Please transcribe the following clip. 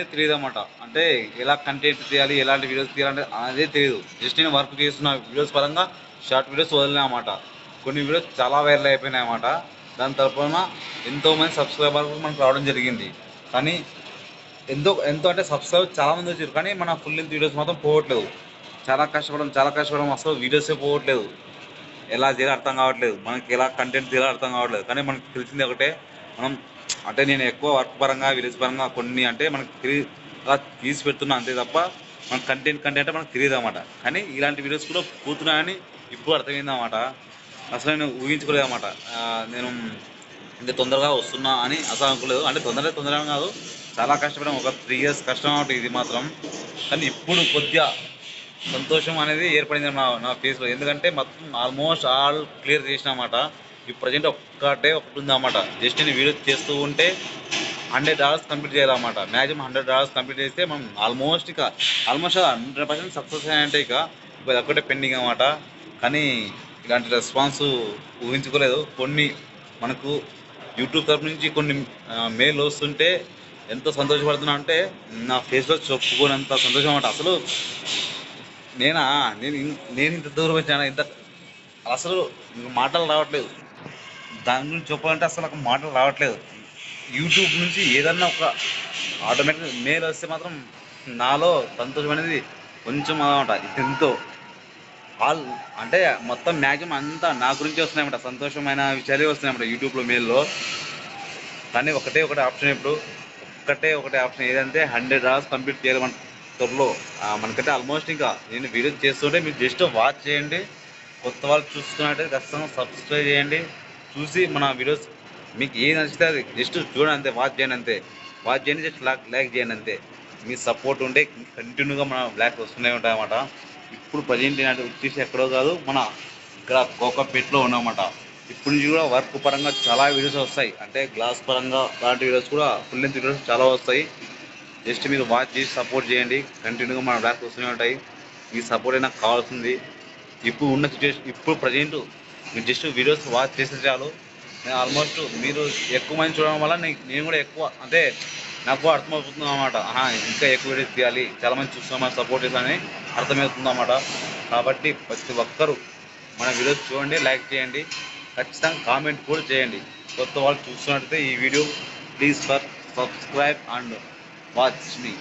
అనేది తెలియదు అనమాట అంటే ఎలా కంటెంట్ తీయాలి ఎలాంటి వీడియోస్ తీయాలంటే అనేది తెలియదు. జస్ట్ నేను వర్క్ చేస్తున్న వీడియోస్ పరంగా షార్ట్ వీడియోస్ వదిలినా అనమాట కొన్ని వీడియోస్ చాలా వైరల్ అయిపోయినాయి అన్నమాట దాని తరపున ఎంతోమంది సబ్స్క్రైబర్లు మనకు రావడం జరిగింది. కానీ ఎంతో ఎంతో అంటే సబ్స్క్రైబ్ చాలా మంది వచ్చారు. కానీ మన ఫుల్ లెంత్ వీడియోస్ మాత్రం పోవట్లేదు. చాలా కష్టపడడం చాలా కష్టపడడం అసలు వీడియోసే పోవట్లేదు. ఎలా చేయాలో అర్థం కావట్లేదు. మనకి ఎలా కంటెంట్ తీయాలో అర్థం కావట్లేదు. కానీ మనకి తెలిసింది ఒకటే మనం అంటే నేను ఎక్కువ వర్క్ పరంగా విలేజ్ పరంగా కొన్ని అంటే మనకి తెలి- అలా తీసి పెడుతున్నా అంతే తప్ప మన కంటెంట్ కంటెంట్ మనకు తెలియదు అనమాట కానీ ఇలాంటి వీడియోస్ కూడా పోతున్నాయని ఇప్పుడు అర్థమైంది అనమాట అసలు నేను ఊహించుకోలేదు అనమాట నేను ఇంత తొందరగా వస్తున్నా అని అసలు అనుకోలేదు. అంటే తొందరగా తొందరగా కాదు చాలా కష్టపడడం. ఒక త్రీ ఇయర్స్ కష్టం అనమాట ఇది మాత్రం. కానీ ఇప్పుడు కొద్దిగా సంతోషం అనేది ఏర్పడింది నా నా ఫేస్లో ఎందుకంటే మొత్తం ఆల్మోస్ట్ ఆల్ క్లియర్ చేసినమాట ఈ ప్రజెంట్ ఒక్కటే ఒకటి ఉందన్నమాట జస్ట్ నేను వీడియో చేస్తూ ఉంటే హండ్రెడ్ డాలర్స్ కంప్లీట్ చేయాలన్నమాట. మ్యాక్సిమం హండ్రెడ్ డాలర్స్ కంప్లీట్ చేస్తే మనం ఆల్మోస్ట్ ఇక ఆల్మోస్ట్ హండ్రెడ్ పర్సెంట్ సక్సెస్ అయ్యాయంటే ఇక ఇప్పుడు ఒక్కటే పెండింగ్ అనమాట కానీ ఇలాంటి రెస్పాన్స్ ఊహించుకోలేదు. కొన్ని మనకు యూట్యూబ్ తరపు నుంచి కొన్ని మెయిల్ వస్తుంటే ఎంత సంతోషపడుతున్నా అంటే నా ఫేస్లో చెప్పుకోనంత సంతోషం అనమాట అసలు నేనా? నేను ఇన్- నేను ఇంత దూరం వచ్చాను ఇంత అసలు మాటలు రావట్లేదు. దాని గురించి చెప్పాలంటే అసలు నాకు మాటలు రావట్లేదు. యూట్యూబ్ నుంచి ఏదన్నా ఒక ఆటోమేటిక్ మెయిల్ వస్తే మాత్రం నాలో సంతోషం అనేది కొంచెం అనమాట ఎంతో. ఆల్ అంటే మొత్తం మ్యాక్సిమం అంతా నా గురించి వస్తున్నాయన్నమాట. సంతోషమైన విషయాలే వస్తున్నాయన్నమాట యూట్యూబ్లో మెయిల్లో కానీ ఒకటే ఒకటి ఆప్షన్ ఇప్పుడు. ఒక్కటే ఒకటే ఆప్షన్ ఏదంటే హండ్రెడ్ అవర్స్ కంప్లీట్ చేయాలి మన త్వరలో. మనకంటే ఆల్మోస్ట్ ఇంకా నేను వీడియో చేస్తుంటే మీరు జస్ట్ వాచ్ చేయండి. కొత్త వాళ్ళు చూసుకున్నట్టే ఖచ్చితంగా సబ్స్క్రైబ్ చేయండి. చూసి మన వీడియోస్ మీకు ఏది నచ్చితే అది జస్ట్ చూడండి అంతే వాచ్ చేయండి అంతే వాచ్ చేయండి జస్ట్ లైక్ లైక్ చేయండి అంతే మీ సపోర్ట్ ఉంటే కంటిన్యూగా మన బ్లాక్ వస్తూనే ఉంటాయి అన్నమాట. ఇప్పుడు ప్రజెంట్ ఏంటంటే వచ్చేసి ఎక్కడో కాదు మన ఇక్కడ కోకపేట్లో ఉన్నామన్నమాట ఇప్పుడు నుంచి కూడా వర్క్ పరంగా చాలా వీడియోస్ వస్తాయి. అంటే గ్లాస్ పరంగా అలాంటి వీడియోస్ కూడా ఫుల్ లెంత్ వీడియోస్ చాలా వస్తాయి. జస్ట్ మీరు వాచ్ చేసి సపోర్ట్ చేయండి. కంటిన్యూగా మన బ్లాక్ వస్తూనే ఉంటాయి. మీ సపోర్ట్ అయినా కావాల్సింది. ఇప్పుడు ఉన్న సిచ్యువేషన్ ఇప్పుడు ప్రజెంట్ మీరు జస్ట్ వీడియోస్ వాచ్ చేస్తే చాలు. నేను ఆల్మోస్ట్ మీరు ఎక్కువ మంది చూడడం వల్ల నేను కూడా ఎక్కువ అంటే నాకు అర్థమవుతుంది అనమాట ఇంకా ఎక్కువ వీడియోస్ తీయాలి. చాలా మంది చూస్తున్నాం సపోర్ట్ చేస్తామని అర్థమవుతుంది అనమాట కాబట్టి ప్రతి ఒక్కరూ మన వీడియోస్ చూడండి లైక్ చేయండి. ఖచ్చితంగా కామెంట్ కూడా చేయండి. కొత్త వాళ్ళు చూస్తున్నట్టయితే ఈ video please for subscribe and watch me.